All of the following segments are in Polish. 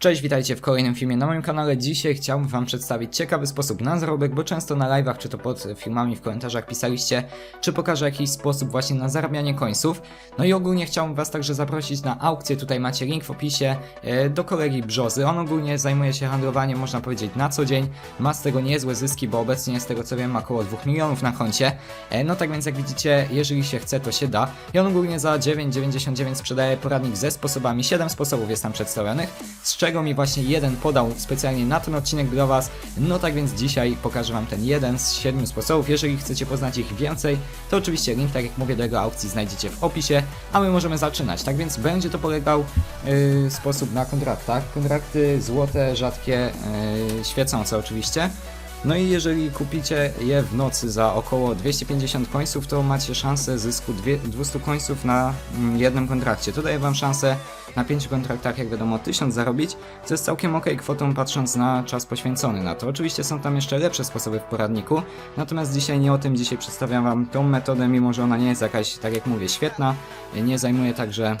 Cześć, witajcie w kolejnym filmie na moim kanale. Dzisiaj chciałbym wam przedstawić ciekawy sposób na zarobek, bo często na live'ach czy to pod filmami w komentarzach pisaliście, czy pokażę jakiś sposób właśnie na zarabianie końców. No i ogólnie chciałbym was także zaprosić na aukcję, tutaj macie link w opisie, e, do kolegi Brzozy. On ogólnie zajmuje się handlowaniem, można powiedzieć, na co dzień. Ma z tego niezłe zyski, bo obecnie z tego co wiem ma około 2 milionów na koncie. E, No tak więc jak widzicie, jeżeli się chce, to się da. I on ogólnie za 9,99 sprzedaje poradnik ze sposobami. 7 sposobów jest tam przedstawionych, z czego mi właśnie jeden podał specjalnie na ten odcinek dla Was. No tak więc dzisiaj pokażę Wam ten jeden z 7 sposobów. Jeżeli chcecie poznać ich więcej, to oczywiście link, tak jak mówię, do jego aukcji znajdziecie w opisie, a my możemy zaczynać. Tak więc będzie to polegał yy, sposób na kontraktach. Kontrakty złote, rzadkie, yy, świecące oczywiście. No i jeżeli kupicie je w nocy za około 250 końców, to macie szansę zysku dwie- 200 końców na mm, jednym kontrakcie. To daje wam szansę na 5 kontraktach, jak wiadomo, 1000 zarobić, co jest całkiem ok kwotą patrząc na czas poświęcony na to. Oczywiście są tam jeszcze lepsze sposoby w poradniku, natomiast dzisiaj nie o tym, dzisiaj przedstawiam wam tą metodę, mimo że ona nie jest jakaś, tak jak mówię, świetna, nie zajmuje także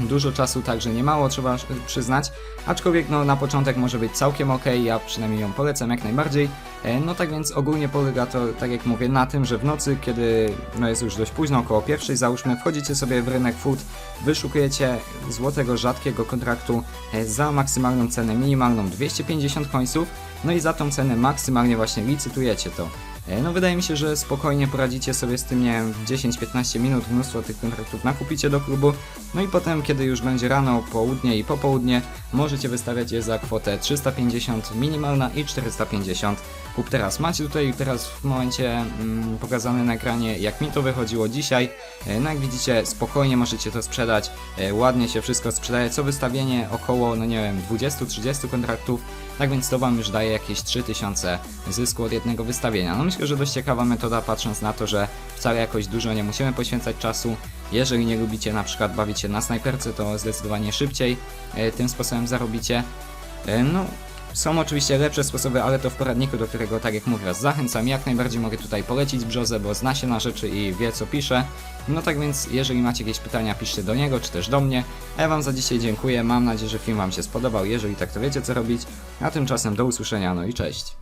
Dużo czasu także nie mało, trzeba przyznać, aczkolwiek no, na początek może być całkiem ok, ja przynajmniej ją polecam jak najbardziej. E, No tak więc ogólnie polega to, tak jak mówię, na tym, że w nocy, kiedy no, jest już dość późno, około pierwszej załóżmy, wchodzicie sobie w rynek food, wyszukujecie złotego, rzadkiego kontraktu e, za maksymalną cenę minimalną 250 końców, no i za tą cenę maksymalnie właśnie licytujecie to. E, No wydaje mi się, że spokojnie poradzicie sobie z tym, nie wiem, w 10-15 minut mnóstwo tych kontraktów nakupicie do klubu, no i potem, kiedy już będzie rano, południe i popołudnie, możecie wystawiać je za kwotę 350 minimalna i 450 kup teraz. Macie tutaj teraz w momencie mm, pokazane na ekranie, jak mi to wychodziło dzisiaj. E, No jak widzicie, spokojnie możecie to sprzedać, e, ładnie się wszystko sprzedaje, co wystawienie około, no nie wiem, 20-30 kontraktów, tak więc to Wam już daje jakieś 3000 zysku od jednego wystawienia. No myślę, że dość ciekawa metoda, patrząc na to, że wcale jakoś dużo nie musimy poświęcać czasu. Jeżeli nie lubicie na przykład bawić się na snajperce, to zdecydowanie szybciej e, tym sposobem zarobicie. E, No, są oczywiście lepsze sposoby, ale to w poradniku, do którego, tak jak mówię, zachęcam. Jak najbardziej mogę tutaj polecić Brzozę, bo zna się na rzeczy i wie, co pisze. No tak więc, jeżeli macie jakieś pytania, piszcie do niego, czy też do mnie. A ja Wam za dzisiaj dziękuję. Mam nadzieję, że film Wam się spodobał. Jeżeli tak, to wiecie, co robić. A tymczasem do usłyszenia, no i cześć.